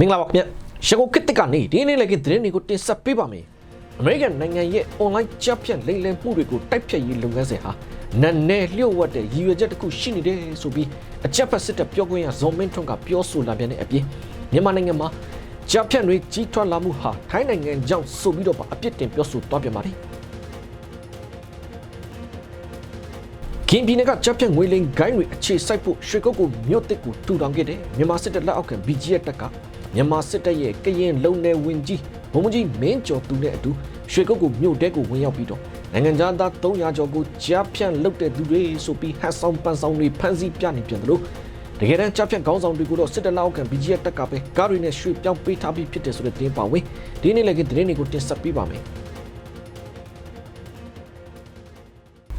မင်္ဂလာပါခင်ဗျရှကုတ်ကစ်တကနေဒီနေ့လည်းကသတင်းတွေကိုတင်ဆက်ပေးပါမယ်အမေရိကန်နိုင်ငံရဲ့ online ကြောက်ဖြန့်လိမ်လည်မှုတွေကိုတိုက်ဖြတ်ရေးလုပ်ငန်းစဉ်ဟာနက်နယ်လျှို့ဝှက်တဲ့ရည်ရွယ်ချက်တစ်ခုရှိနေတယ်ဆိုပြီးအကြက်ဖက်စစ်တပ်ပြောခွင့်ရဇော်မင်းထွန်းကပြောဆိုလာပြန်တဲ့အပြင်မြန်မာနိုင်ငံမှာကြောက်ဖြန့်တွေကြီးထွားလာမှုဟာထိုင်းနိုင်ငံကြောင့်ဆိုပြီးတော့ပါအပြစ်တင်ပြောဆိုသွားပြန်ပါတယ်ကင်းပြည်နယ်ကဂျပန်ငွေလိန်ဂိုင်းတွေအခြေစိုက်ဖို့ရွှေကုတ်ကိုမြို့တစ်ကိုထူထောင်ခဲ့တယ်မြန်မာစစ်တပ်လက်အောက်က BGF တပ်က မြန်မာစစ်တပ်ရဲ့ကရင်လုံနယ်ဝင်ကြီးဘုံကြီးမင်းကျော်သူနဲ့အတူရွှေကုတ်ကိုမြို့တဲကိုဝင်ရောက်ပြီးတော့နိုင်ငံသား300ကျော်ကိုကြားဖြန့်လုပ်တဲ့သူတွေဆိုပြီးဟတ်ဆောင်ပန်ဆောင်တွေဖမ်းဆီးပြနေပြန်တယ်လို့တကယ်တမ်းကြားဖြန့်ခေါင်းဆောင်တွေကိုတော့စစ်တပ်လက်အောက်က BGF တပ်ကပဲကားတွေနဲ့ရွှေပြောင်းပေးထားပြီးဖြစ်တယ်ဆိုတဲ့သတင်းပါဝင်ဒီနေ့လည်းကသတင်းတွေကိုတင်ဆက်ပေးပါမယ်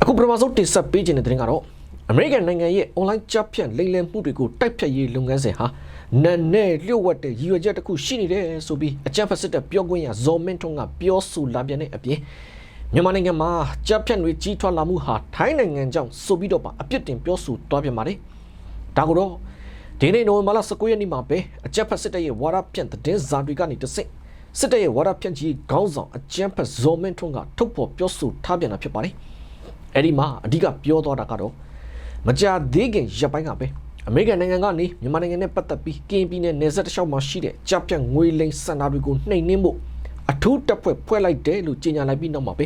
အခုပထမဆုံးတင်ဆက်ပေးခြင်းတဲ့သတင်းကတော့အမေရိကန်နိုင်ငံရဲ့ online ကြောက်ဖြန့်လိမ်လည်မှုတွေကိုတိုက်ဖြတ်ရေးလုပ်ငန်းစဉ်ဟာ နက်နဲ့လျှို့ဝှက်တဲ့ရည်ရွယ်ချက်တစ်ခုရှိနေတယ်ဆိုပြီးအကြံဖက်စစ်တပ်ပြောခွင့်ရဇော်မင်းထွန်းကပြောဆိုလာပြန်တဲ့အပြင်မြန်မာနိုင်ငံမှာကြောက်ဖြန့်တွေကြီးထွားလာမှုဟာထိုင်းနိုင်ငံကြောင့်ဆိုပြီးတော့ပါအပြစ်တင်ပြောဆိုသွားပြန်ပါတယ်ဒါကိုတော့ဒီနေ့နိုဝင်ဘာလ19ရက်နေ့မှာပဲအကြံဖက်စစ်တပ်ရဲ့ဝါရဖြန့်သတင်းစာတွေကနေတဆင့်စစ်တပ်ရဲ့ဝါရဖြန့်ကြီးခေါင်းဆောင်အကြံဖက်ဇော်မင်းထွန်းကထုတ်ဖော်ပြောဆိုထားပြန်တာဖြစ်ပါတယ်အဲ့ဒီမှာအဓိကပြောသွားတာကတော့မကြာသေးခင်ရက်ပိုင်းကပဲ အမေရိကန်နိုင်ငံကနေမြန်မာနိုင်ငံနဲ့ပတ်သက်ပြီးကရင်ပြည်နယ်နယ်စပ်တစ်လျှောက်မှာရှိတဲ့ကြပြန့်ငွေလိမ်စင်တာတွေကိုနှိမ်နင်းဖို့အထူးတပ်ဖွဲ့ဖွဲ့လိုက်တယ်လို့ကြေညာလိုက်ပြီးနောက်မှာပဲ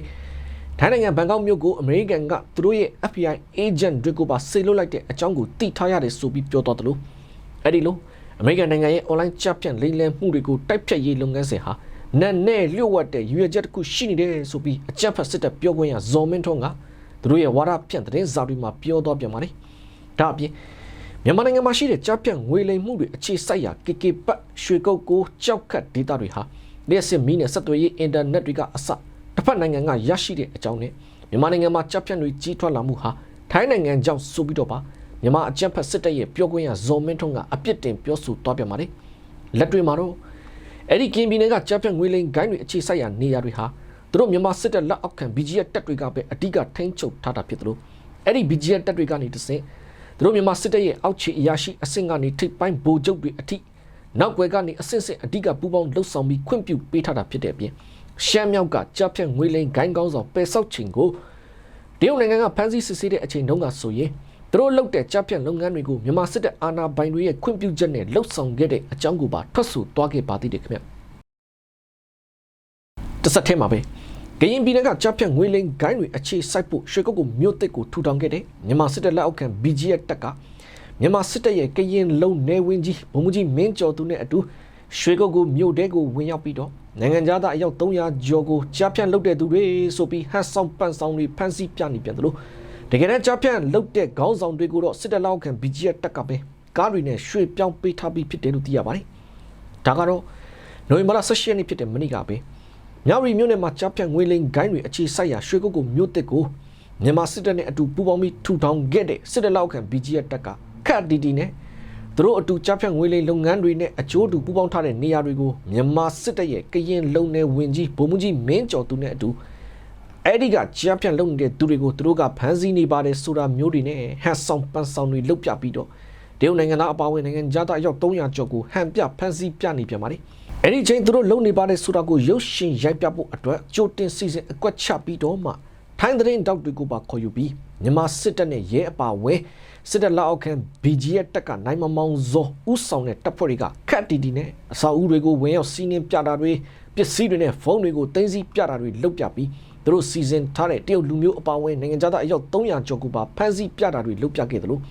ထိုင်းနိုင်ငံဘန်ကောက်မြို့ကိုအမေရိကန်ကသူတို့ရဲ့ FBI agent တွေကိုပါဆေလွတ်လိုက်တဲ့အကြောင်းကိုသိထားရတယ်ဆိုပြီးပြောသွားတယ်လို့အဲ့ဒီလိုအမေရိကန်နိုင်ငံရဲ့ online ကြပြန့်လိမ်လည်မှုတွေကိုတိုက်ဖြတ်ရေးလုပ်ငန်းစဉ်ဟာနက်နဲ့လျှို့ဝှက်တဲ့ရွေချက်တစ်ခုရှိနေတယ်ဆိုပြီးအကြက်ဖက်စစ်တပ်ပြောခွင့်ရဇော်မင်းထွန်းကသူတို့ရဲ့ဝါဒဖြန့်သတင်းစာတွေမှာပြောတော့ပြန်ပါတယ်။ဒါအပြင် မြန်မာနိုင်ငံမှာရှိတဲ့ကြားပြန့်ငွေလိမ်မှုတွေအခြေစိုက်ရာ KK ပတ်ရွှေကုတ်ကိုကြောက်ခတ်ဒေတာတွေဟာလက်စစ်မီးနဲ့ဆက်သွယ်ရေးအင်တာနက်တွေကအစတစ်ဖက်နိုင်ငံကရရှိတဲ့အကြောင်းနဲ့မြန်မာနိုင်ငံမှာကြားပြန့်တွေကြီးထွားလာမှုဟာထိုင်းနိုင်ငံကြောင့်ဆိုပြီးတော့ပါမြန်မာအကြမ်းဖက်စစ်တပ်ရဲ့ပြောခွင့်ရဇော်မင်းထွန်းကအပြစ်တင်ပြောဆိုသွားပြန်ပါတယ်။လက်တွေမှာတော့အဲ့ဒီကင်းပြည်နယ်ကကြားပြန့်ငွေလိမ်ဂိုင်းတွေအခြေစိုက်ရာနေရာတွေဟာသူတို့မြန်မာစစ်တပ်လက်အောက်ခံ BGF တပ်တွေကပဲအဓိကထိန်းချုပ်ထားတာဖြစ်တယ်လို့အဲ့ဒီ BGF တပ်တွေကနေတဆင့် သူတို့မြန်မာစစ်တပ်ရဲ့အောက်ခြေအရာရှိအဆင့်ကနေထိပ်ပိုင်းဗိုလ်ချုပ်တွေအထိနောက်ွယ်ကနေအဆင့်ဆင့်အဓိကပူးပေါင်းလှုပ်ဆောင်ပြီးခွင့်ပြုပေးထားတာဖြစ်တဲ့အပြင်ရှမ်းမြောက်ကကြားဖြတ်ငွေလိမ်ဂိုင်းကောင်းဆောင်ပယ်ဆောက်ချိန်ကိုတရုတ်နိုင်ငံကဖမ်းဆီးစစ်ဆေးတဲ့အချိန်တုန်းကဆိုရင်သူတို့လုပ်တဲ့ကြားဖြတ်လုပ်ငန်းတွေကိုမြန်မာစစ်တပ်အာဏာပိုင်တွေရဲ့ခွင့်ပြုချက်နဲ့လှုပ်ဆောင်ခဲ့တဲ့အကြောင်းကိုပါထွက်ဆိုသွားခဲ့ပါသေးတယ်ခင်ဗျတစ်ဆက်တည်းမှာပဲ ကရင်ပြည်နယ်ကကြားဖြတ်ငွေလိမ်ဂိုင်းတွေအခြေစိုက်ဖို့ရွှေကုတ်ကိုမြို့တစ်ကိုထူထောင်ခဲ့တဲ့မြန်မာစစ်တပ်လက်အောက်ခံ BGF တပ်ကမြန်မာစစ်တပ်ရဲ့ကရင်လုံနေဝင်းကြီးဘုံမကြီးမင်းကျော်သူနဲ့အတူရွှေကုတ်ကိုမြို့တဲကိုဝင်ရောက်ပြီးတော့နိုင်ငံသားအယောက်300ကျော်ကိုကြားဖြတ်လုပ်တဲ့သူတွေဆိုပြီးဟန်ဆောင်ပန်ဆောင်တွေဖမ်းဆီးပြနေပြန်တယ်လို့တကယ်တမ်းကြားဖြတ်လုပ်တဲ့ခေါင်းဆောင်တွေကိုတော့စစ်တပ်လက်အောက်ခံ BGF တပ်ကပဲကားတွေနဲ့ရွှေပြောင်းပေးထားပြီးဖြစ်တယ်လို့သိရပါတယ်ဒါကတော့နိုဝင်ဘာလ16ရက်နေ့ဖြစ်တဲ့မနေ့ကပဲ မြောက်ရီမြို့နယ်မှာကြားဖြတ်ငွေလိမ်ဂိုင်းတွေအခြေစိုက်ရာရွှေကုတ်ကိုမြို့တစ်ကိုမြန်မာစစ်တပ်နဲ့အတူပူးပေါင်းပြီးထူထောင်ခဲ့တဲ့စစ်တပ်လောက်ခံ BGF တပ်ကခတ်တီတီနဲ့သူတို့အတူကြားဖြတ်ငွေလိမ်လုပ်ငန်းတွေနဲ့အကျိုးတူပူးပေါင်းထားတဲ့နေရာတွေကိုမြန်မာစစ်တပ်ရဲ့ကရင်လုံနယ်ဝင်ကြီးဗိုလ်မှူးကြီးမင်းကျော်သူနဲ့အတူအဲ့ဒီကကြားဖြတ်လုပ်နေတဲ့သူတွေကိုသူတို့ကဖမ်းဆီးနေပါတယ်ဆိုတာမျိုးတွေနဲ့ဟန်ဆောင်ပန်းဆောင်တွေလုပ်ပြပြီးတော့တရုတ်နိုင်ငံသားအပါအဝင်နိုင်ငံသားအယောက်300ကျော်ကိုဟန်ပြဖမ်းဆီးပြနေပြန်ပါတယ် အဲ့ဒီချိန်သူတို့လုံနေပါတဲ့ဆိုတာကိုရုပ်ရှင်ရိုက်ပြဖို့အတွက်ကြိုတင်စီစဉ်အကွက်ချပြီးတော့မှထိုင်းသတင်းတောက်တွေကိုပါခေါ်ယူပြီးမြန်မာစစ်တပ်နဲ့ရဲအပါအဝင်စစ်တပ်လက်အောက်ခံ BGF တပ်ကနိုင်မမောင်ဇောဥဆောင်တဲ့တပ်ဖွဲ့တွေကခတ်တီတီနဲ့အစာအုပ်တွေကိုဝင်ရောက်စီးနင်းပြတာတွေပစ္စည်းတွေနဲ့ဖုန်းတွေကိုတင်စီပြတာတွေလုပ်ပြပြီးသူတို့စီစဉ်ထားတဲ့တရုတ်လူမျိုးအပါအဝင်နိုင်ငံသားအယောက်300ကျော်ကိုပါဖမ်းဆီးပြတာတွေလုပ်ပြခဲ့တယ်လို့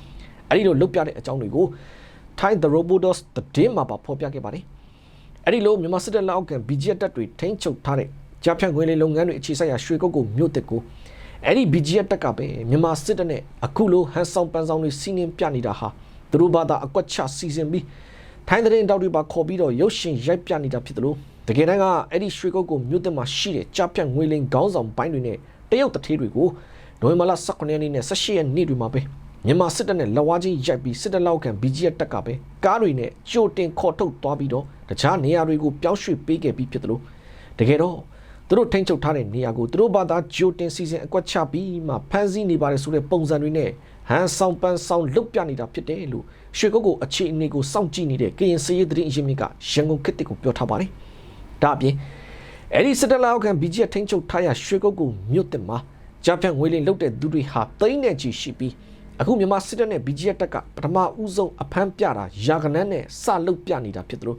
အဲ့ဒီလိုလုပ်ပြတဲ့အကြောင်းတွေကို Thai The Robodos သတင်းမှာပါဖော်ပြခဲ့ပါတယ် အဲ့ဒီလိုမြန်မာစစ်တပ်လက်အောက်က BGF တပ်တွေထိန်းချုပ်ထားတဲ့ကြားဖြတ်ငွေလေးလုပ်ငန်းတွေအခြေစိုက်ရာရွှေကုတ်ကိုမြို့တစ်ကိုအဲ့ဒီ BGF တပ်ကပဲမြန်မာစစ်တပ်နဲ့အခုလိုဟန်ဆောင်ပန်းဆောင်တွေစီးနင်းပြနေတာဟာသူတို့ဘာသာအကွက်ချစီစဉ်ပြီးထိုင်းတဲ့တောက်တွေပါခေါ်ပြီးတော့ရုပ်ရှင်ရိုက်ပြနေတာဖြစ်တယ်လို့တကယ်တမ်းကအဲ့ဒီရွှေကုတ်ကိုမြို့တစ်မှာရှိတဲ့ကြားဖြတ်ငွေလင်းခေါင်းဆောင်ပိုင်းတွေနဲ့တရုတ်တထေးတွေကိုနိုဝင်ဘာလ18ရက်နေ့နဲ့18ရက်နေ့တွေမှာပဲ မြန်မာစစ်တပ်နဲ့လက်ဝါးချင်းရိုက်ပြီးစစ်တပ်လောက်ခံ BGF တပ်ကပဲကားတွေနဲ့ကြိုတင်ခေါ်ထုတ်သွားပြီးတော့တခြားနေရာတွေကိုပြောင်းရွှေ့ပေးခဲ့ပြီးဖြစ်တယ်လို့တကယ်တော့သူတို့ထိန်းချုပ်ထားတဲ့နေရာကိုသူတို့ဘာသာဂျိုတင်စီစဉ်အကွက်ချပြီးမှဖမ်းဆီးနေပါတယ်ဆိုတဲ့ပုံစံတွေနဲ့ဟန်ဆောင်ပန်းဆောင်လုတ်ပြနေတာဖြစ်တယ်လို့ရွှေကုတ်ကိုအခြေအနေကိုစောင့်ကြည့်နေတဲ့ကရင်စည်ရေးသတင်းအရင်းမြစ်ကရန်ကုန်ခေတ်တစ်ကိုပြောထားပါတယ်။ဒါအပြင်အဲ့ဒီစစ်တပ်လောက်ခံ BGF ထိန်းချုပ်ထားရရွှေကုတ်ကိုမြို့တင်မှာကြားဖြန့်ငွေလင်းလုတ်တဲ့သူတွေဟာတိမ့်နဲ့ချီရှိပြီး အခုမြန်မာစစ်တပ်နဲ့ BGF တပ်ကပထမဦးဆုံးအဖမ်းပြတာယာကနန်းနဲ့စလုတ်ပြနေတာဖြစ်သလို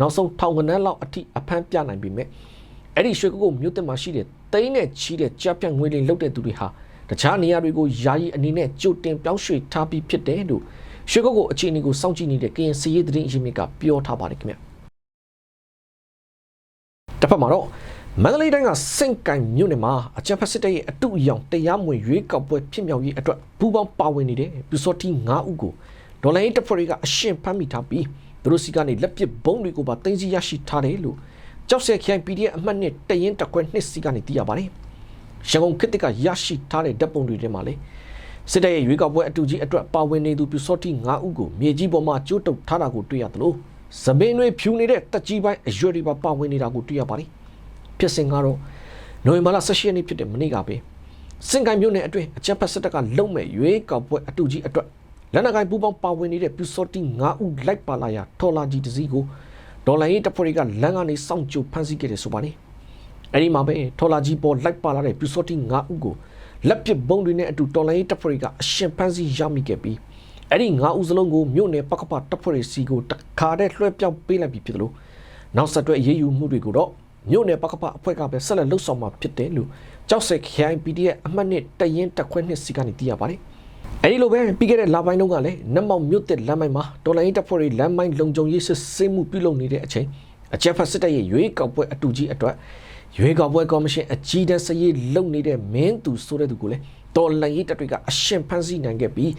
နောက်ဆုံးထောင်ကနန်းလောက်အထိအဖမ်းပြနိုင်ပြီမဲ့အဲ့ဒီရွှေကုတ်ကိုမြို့တင်မှာရှိတဲ့တိမ့်နဲ့ချီတဲ့ကြားဖြန့်ငွေလင်းလုတ်တဲ့သူတွေဟာတခြားနေရာတွေကိုယာယီအနေနဲ့ကြိုတင်ပြောင်းရွှေ့ထားပြီးဖြစ်တယ်လို့ရွှေကုတ်ကိုအခြေအနေကိုစောင့်ကြည့်နေတဲ့ကရင်စီရေးသတင်းအရင်းမြစ်ကပြောထားပါတယ်ခင်ဗျတစ်ဖက်မှာတော့ မန္တလေးတိုင်းကစင့်ကင်မြို့နယ်မှာအကြံဖက်စစ်တပ်ရဲ့အတုအယောင်တရားမဝင်ရွေးကောက်ပွဲဖြစ်မြောက်ရေးအတွက်ပူးပေါင်းပါဝင်နေတဲ့ပြူစောတီ9ဦးကိုဒေါ်လာရေးတပ်ဖွဲ့တွေကအရှင်းဖမ်းမိထားပြီးသူတို့စီကနေလက်ပစ်ဘုံတွေကိုပါတင်စီရရှိထားတယ်လို့ကြောက်စဲခိုင် PDF အမှတ်နဲ့တရင်တက်ခွဲနှစ်စီကနေသိရပါတယ်ရန်ကုန်ခေတ်ကရရှိထားတဲ့ဓာတ်ပုံတွေထဲမှာလေစစ်တပ်ရဲ့ရွေးကောက်ပွဲအတူကြီးအတွက်ပါဝင်နေသူပြူစောတီ9ဦးကိုမြေကြီးပေါ်မှာကျိုးတုပ်ထားတာကိုတွေ့ရသလိုသပင်းတွေဖြူနေတဲ့တက်ကြီးပိုင်းအရွယ်တွေပါပါဝင်နေတာကိုတွေ့ရပါတယ် ဖြစ်စဉ်ကတော့နိုဝင်ဘာလ18ရက်နေ့ဖြစ်တဲ့မနေ့ကပဲစင်ကိုင်မြို့နယ်အတွင်းအကြက်ဖက်စစ်တပ်ကလုံမဲ့ရွေးကောက်ပွဲအတူကြီးအတွက်လက်နက်ကိုင်ပူပေါင်းပါဝင်နေတဲ့ပြူစောတီ9ဦးလိုက်ပါလာရာထော်လာကြီးတစ်စီးကိုဒေါ်လာရေးတပ်ဖွဲ့တွေကလမ်းကနေစောင့်ကြိုဖမ်းဆီးခဲ့တယ်ဆိုပါတယ်အဲ့ဒီမှာပဲထော်လာကြီးပေါ်လိုက်ပါလာတဲ့ပြူစောတီ9ဦးကိုလက်ပစ်ဘုံတွေနဲ့အတူတော်လိုင်းတပ်ဖွဲ့တွေကအရှင်ဖမ်းဆီးရမိခဲ့ပြီးအဲ့ဒီ9ဦးစလုံးကိုမြို့နယ်ပကပတပ်ဖွဲ့တွေစီကိုတခါတည်းလွှဲပြောင်းပေးလိုက်ပြီဖြစ်တယ်လို့နောက်ဆက်တွဲအရေးယူမှုတွေကိုတော့ မြို့နယ်ပကပအဖွဲ့ကပဲဆက်လက်လှုပ်ဆောင်မှာဖြစ်တယ်လို့ကြောက်စက်ခိုင် PDF အမှတ်နဲ့တရင်တက်ခွဲနှစ်စီကနေသိရပါတယ်အဲဒီလိုပဲပြီးခဲ့တဲ့လပိုင်းတုန်းကလည်းနတ်မောင်မြို့တက်လမ်းမိုင်းမှာဒေါ်လာရင်းတပ်ဖွဲ့တွေလမ်းမိုင်းလုံခြုံရေးစစ်ဆေးမှုပြုလုပ်နေတဲ့အချိန်အကြက်ဖက်စစ်တပ်ရဲ့ရွေးကောက်ပွဲအတူကြီးအတွက်ရွေးကောက်ပွဲကော်မရှင်အကြီးတန်းစရေးလုပ်နေတဲ့မင်းသူဆိုတဲ့သူကိုလည်းတော်လန်ရေးတပ်တွေကအရှင်ဖမ်းဆီးနိုင်ခဲ့ပြီး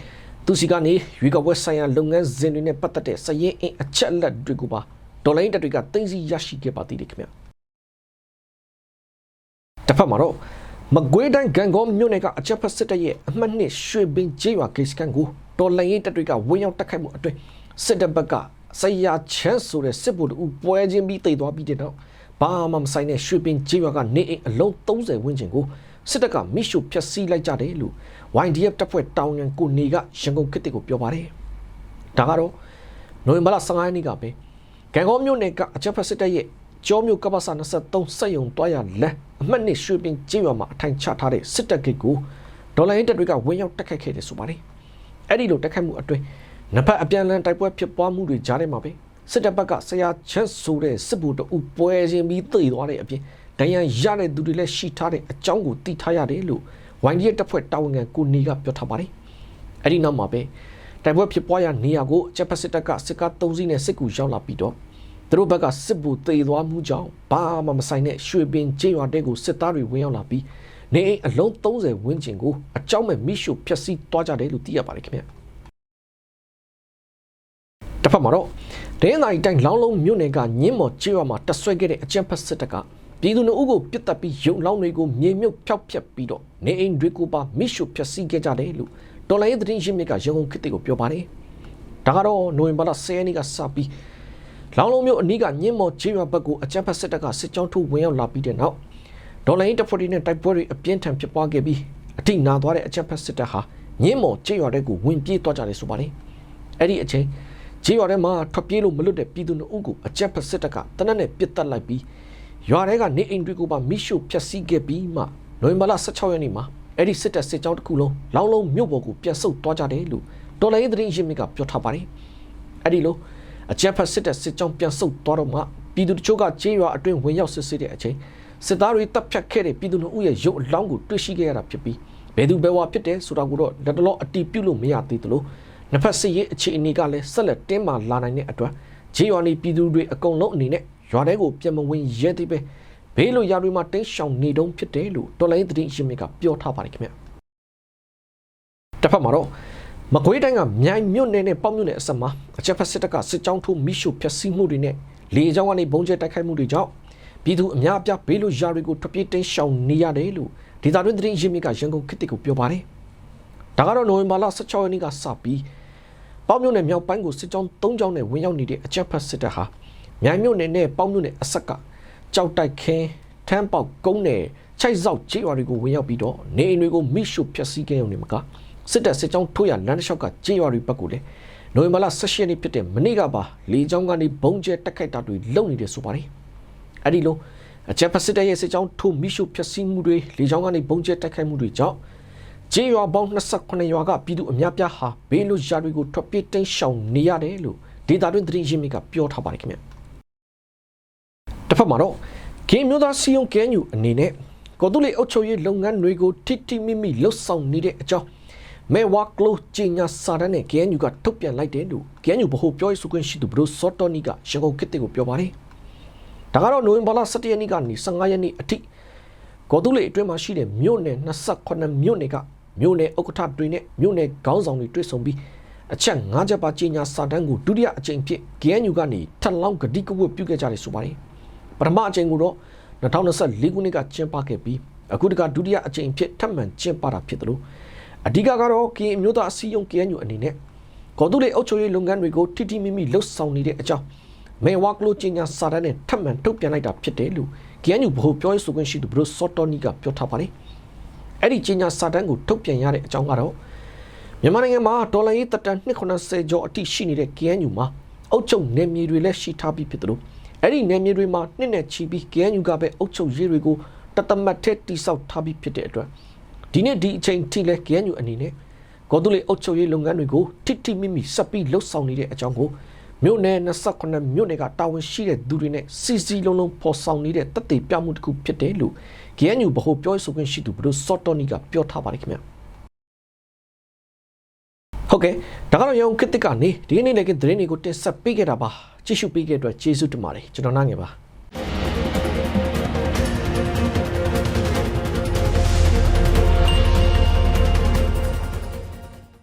သူစီကနေရွေးကောက်ပွဲဆိုင်ရာလုပ်ငန်းစဉ်တွေနဲ့ပတ်သက်တဲ့စရေးအင်အချက်လက်တွေကိုပါဒေါ်လာရင်းတပ်တွေကသိသိရရှိခဲ့ပါသေးတယ်ခင်ဗျာ တစ်ဖက်မှာတော့မကွေးတိုင်းဂံကောမြို့နယ်ကအချက်ဖက်စစ်တပ်ရဲ့အမှတ်နှစ်ရွှေဘင်းကျေးရွာဂိတ်စကန်ကိုတော်လန်ရေးတပ်တွေကဝင်းရောက်တက်ခိုက်မှုအတွင်းစစ်တပ်ဘက်ကဆရာချမ်းဆိုတဲ့စစ်ဗိုလ်တို့ပွဲချင်းပြီးတိတ်သွားပြီးတဲ့နောက်ဘာမှမဆိုင်တဲ့ရွှေပင်ကျေးရွာကနေအိမ်အလုံး30ဝန်းကျင်ကိုစစ်တပ်ကမိရှုဖျက်ဆီးလိုက်ကြတယ်လို့ YDF တပ်ဖွဲ့တောင်ရန်ကိုနေကရန်ကုန်ခေတ်တစ်ကိုပြောပါတယ်။ဒါကတော့နိုဝင်ဘာလ15ရက်နေ့ကပဲကံကောမြို့နယ်ကအချက်ဖက်စစ်တပ်ရဲ့ ကျောမြို့ကပ္ပစာ23စက်ယုံတွားရလမ်းအမှတ်နှစ်ရွှေပင်ကျေးရွာမှာအထိုင်ချထားတဲ့စစ်တပ်ဂိတ်ကိုဒေါ်လာရင်းတပ်တွေကဝင်ရောက်တက်ခတ်ခဲ့တယ်ဆိုပါတယ်။အဲ့ဒီလိုတက်ခတ်မှုအတွင်းနှစ်ဖက်အပြန်အလှန်တိုက်ပွဲဖြစ်ပွားမှုတွေကြားထဲမှာပဲစစ်တပ်ဘက်ကဆရာချမ်းဆိုတဲ့စစ်ဗိုလ်တို့ပွဲချင်းပြီးသိသွားတဲ့အပြင်ဒဏ်ရာရတဲ့သူတွေလည်းရှိထားတဲ့အကြောင်းကိုသိထားရတယ်လို့ YDF တပ်ဖွဲ့တာဝန်ခံကိုနေကပြောထားပါတယ်။အဲ့ဒီနောက်မှာပဲတိုက်ပွဲဖြစ်ပွားရာနေရာကိုချက်ဖက်စစ်တပ်ကစစ်ကား၃စီးနဲ့စစ်ကူရောက်လာပြီးတော့ သူတို့ဘက်ကစစ်ဗိုလ်တေသွားမှုကြောင့်ဘာမှမဆိုင်တဲ့ရွှေပင်ကျေးရွာတဲကိုစစ်သားတွေဝင်ရောက်လာပြီးနေအိမ်အလုံး30ဝန်းကျင်ကိုအကြောင်းမဲ့မိရှုဖျက်ဆီးသွားကြတယ်လို့သိရပါတယ်ခင်ဗျ။တစ်ဖက်မှာတော့ဒင်းနိုင်တိုင်းလောင်းလုံးမြို့နယ်ကညင်းမော်ကျေးရွာမှာတဆွဲခဲ့တဲ့အကြမ်းဖက်စစ်တပ်ကပြည်သူလူအုပ်ကိုပြစ်တက်ပြီးရုံလောင်းတွေကိုမြေမြုပ်ဖျောက်ဖျက်ပြီးတော့နေအိမ်တွေကိုပါမိရှုဖျက်ဆီးခဲ့ကြတယ်လို့တော်လိုင်းသတင်းရှင်းမြစ်ကရန်ကုန်ခေတ်တွေကိုပြောပါတယ်။ဒါကတော့နိုဝင်ဘာလ10ရက်နေ့ကစပြီး လောင်းလုံးမြို့အနီးကညင်းမော်ကျေးရွာဘက်ကိုအကြမ်းဖက်စစ်တပ်ကစစ်ကြောင်းထိုးဝင်ရောက်လာပြီးတဲ့နောက်ဒေါ်လိုင်းတပ်ဖွဲ့တွေနဲ့တိုက်ပွဲတွေအပြင်းထန်ဖြစ်ပွားခဲ့ပြီးအထိနာသွားတဲ့အကြမ်းဖက်စစ်တပ်ဟာညင်းမော်ကျေးရွာတဲကိုဝင်ပြေးသွားကြတယ်ဆိုပါတယ်။အဲ့ဒီအချိန်ကျေးရွာထဲမှာထွက်ပြေးလို့မလွတ်တဲ့ပြည်သူတို့ကိုအကြက်ဖက်စစ်တပ်ကတနက်နဲ့ပစ်တက်လိုက်ပြီးရွာထဲကနေအိမ်တွေကိုပါမိရှုဖျက်ဆီးခဲ့ပြီးမှနိုဝင်ဘာလ16ရက်နေ့မှာအဲ့ဒီစစ်တပ်စစ်ကြောင်းတစ်ခုလုံးလောင်းလုံးမြို့ပေါ်ကိုပြန်ဆုတ်သွားကြတယ်လို့တော်လိုင်းသတင်းရင်းမြစ်ကပြောထားပါတယ်အဲ့ဒီလို အကြက်ဖက်စစ်တပ်စစ်ကြောင်းပြန်ဆုတ်သွားတော့မှပြည်သူတချို့ကကျေးရွာအတွင်းဝင်ရောက်စစ်ဆေးတဲ့အချိန်စစ်သားတွေတပ်ဖြတ်ခဲ့တဲ့ပြည်သူတို့ရဲ့ရုပ်အလောင်းကိုတွေ့ရှိခဲ့ရတာဖြစ်ပြီးဘယ်သူဘယ်ဝါဖြစ်တယ်ဆိုတာကိုတော့လက်တလောအတီးပြုတ်လို့မရသေးသလိုနှစ်ဖက်စစ်ရေးအခြေအနေကလည်းဆက်လက်တင်းမာလာနိုင်တဲ့အတွက်ဂျေရွာနီပြည်သူတွေအကုန်လုံးအနေနဲ့ရွာထဲကိုပြန်မဝင်ရဲသေးပဲဘေးလိုရာတွေမှာတင်းရှောင်နေတုံးဖြစ်တယ်လို့တော်လိုင်းသတင်းရှင်မြစ်ကပြောထားပါတယ်ခင်ဗျတစ်ဖက်မှာတော့ မကွေးတိုင်းကမြိုင်မြို့နယ်နဲ့ပေါ့မြို့နယ်အစပ်မှာအချက်ဖက်စစ်တပ်ကစစ်ကြောင်းထိုးမိရှုဖျက်ဆီးမှုတွေနဲ့လေကြောင်းကနေဘုံကျဲတိုက်ခိုက်မှုတွေကြောင့်ပြည်သူအများအပြားဘေးလိုရာတွေကိုထွက်ပြေးတင်းရှောင်နေရတယ်လို့ဒေသတွင်းသတင်းရင်းမြစ်ကရန်ကုန်ခေတ်ကိုပြောပါတယ်ဒါကတော့နိုဝင်ဘာလ16ရက်နေ့ကစပြီးပေါ့မြို့နယ်မြောက်ပိုင်းကိုစစ်ကြောင်း၃ကြောင်းနဲ့ဝင်ရောက်နေတဲ့အကြက်ဖက်စစ်တပ်ဟာမြိုင်မြို့နယ်နဲ့ပေါ့မြို့နယ်အဆက်ကကြောက်တိုက်ခင်းထထမ်းပေါက်ကုန်းနယ်ခြိုက်စောက်ကြေးရွာတွေကိုဝင်ရောက်ပြီးတော့နေအိမ်တွေကိုမိရှုဖျက်ဆီးခဲ့ရုံနဲ့မက စစ်တပ်စစ်ကြောင်းထိုးရလမ်းတစ်လျှောက်ကကြေးရွာတွေဘက်ကိုလည်းနိုဝင်ဘာလ16ရက်နေ့ဖြစ်တဲ့မနေ့ကပါလေကြောင်းကနေဘုံကျဲတက်ခိုက်တာတွေလုပ်နေတယ်ဆိုပါတယ်အဲ့ဒီလိုအချက်ဖက်စစ်တပ်ရဲ့စစ်ကြောင်းထိုးမိရှုဖျက်ဆီးမှုတွေလေကြောင်းကနေဘုံကျဲတက်ခိုက်မှုတွေကြောင့်ကြေးရွာပေါင်း28ရွာကပြည်သူအများပြားဟာဘေးလွတ်ရာတွေကိုထွက်ပြေးတိမ်းရှောင်နေရတယ်လို့ဒေတာတွင်သတင်းရင်းမြစ်ကပြောထားပါတယ်ခင်ဗျတစ်ဖက်မှာတော့ကင်းမျိုးသားစီယုံကဲညူအနေနဲ့ကော်တူလီအုပ်ချုပ်ရေးလုပ်ငန်းတွေကိုထိထိမိမိလှုပ်ဆောင်နေတဲ့အကြောင်း မဲဝါကလိုကြီးညာစာတန်းနဲ့ KNU ကထုတ်ပြန်လိုက်တယ်လို့ KNU ဗဟိုပြောရေးဆိုခွင့်ရှိသူဘရိုစောတော်နီကရန်ကုန်ခေတ်ကိုပြောပါတယ်။ဒါကတော့နိုဝင်ဘာလ17ရက်နေ့ကနေ15ရက်နေ့အထိကော်တူလီအတွင်းမှာရှိတဲ့မြို့နယ်28မြို့နယ်ကမြို့နယ်ဥက္ကဋ္ဌတွေနဲ့မြို့နယ်ခေါင်းဆောင်တွေတွေ့ဆုံပြီးအချက်၅ချက်ပါကြီးညာစာတန်းကိုဒုတိယအကြိမ်ဖြစ် KNU ကနေထပ်လောင်းဂတိကဝတ်ပြုခဲ့ကြတယ်ဆိုပါတယ်။ပထမအကြိမ်ကိုတော့2024ခုနှစ်ကကျင်းပခဲ့ပြီးအခုတကဒုတိယအကြိမ်ဖြစ်ထပ်မံကျင်းပတာဖြစ်တယ်လို့ အဓိကကတော့ကရင်အမျိုးသားအစည်းအရုံး KNU အနေနဲ့ကော်တူလေးအုပ်ချုပ်ရေးလုပ်ငန်းတွေကိုထိထိမိမိလှုပ်ဆောင်နေတဲ့အကြောင်းမေဝါကလိုချင်းညာစာတန်းနဲ့ထပ်မံထုတ်ပြန်လိုက်တာဖြစ်တယ်လို့ KNU ဗဟိုပြောရေးဆိုခွင့်ရှိသူဘရိုစောတော်နီကပြောထားပါတယ်အဲ့ဒီချင်းညာစာတန်းကိုထုတ်ပြန်ရတဲ့အကြောင်းကတော့မြန်မာနိုင်ငံမှာဒေါ်လာရေးတက်တန်290ကျော်အထိရှိနေတဲ့ KNU မှာအုပ်ချုပ်နယ်မြေတွေလည်းရှိထားပြီးဖြစ်တယ်လို့အဲ့ဒီနယ်မြေတွေမှာနှစ်နဲ့ချီပြီး KNU ကပဲအုပ်ချုပ်ရေးတွေကိုတသမတ်ထဲတိစောက်ထားပြီးဖြစ်တဲ့အတွက် ဒီနေ့ဒီအချိန်ထိလဲ KNU အနေနဲ့ဂေါ်တူလီအုပ်ချုပ်ရေးလုပ်ငန်းတွေကိုထိထိမိမိစပ်ပြီးလှုပ်ဆောင်နေတဲ့အကြောင်းကိုမြို့နယ်28မြို့နယ်ကတာဝန်ရှိတဲ့သူတွေနဲ့စီစီလုံးလုံးပေါ်ဆောင်နေတဲ့တပ်တွေပြမှုတစ်ခုဖြစ်တယ်လို့ KNU ဗဟိုပြောရေးဆိုခွင့်ရှိသူဘလို့စော့တော်နီကပြောထားပါတယ်ခင်ဗျဟုတ်ကဲ့ဒါကတော့ရုံခစ်တစ်ကနေဒီနေ့လည်းကသတင်းတွေကိုတင်ဆက်ပေးခဲ့တာပါကြည့်ရှုပေးခဲ့တဲ့အတွက်ကျေးဇူးတင်ပါတယ်ကျွန်တော်နားငယ်ပါ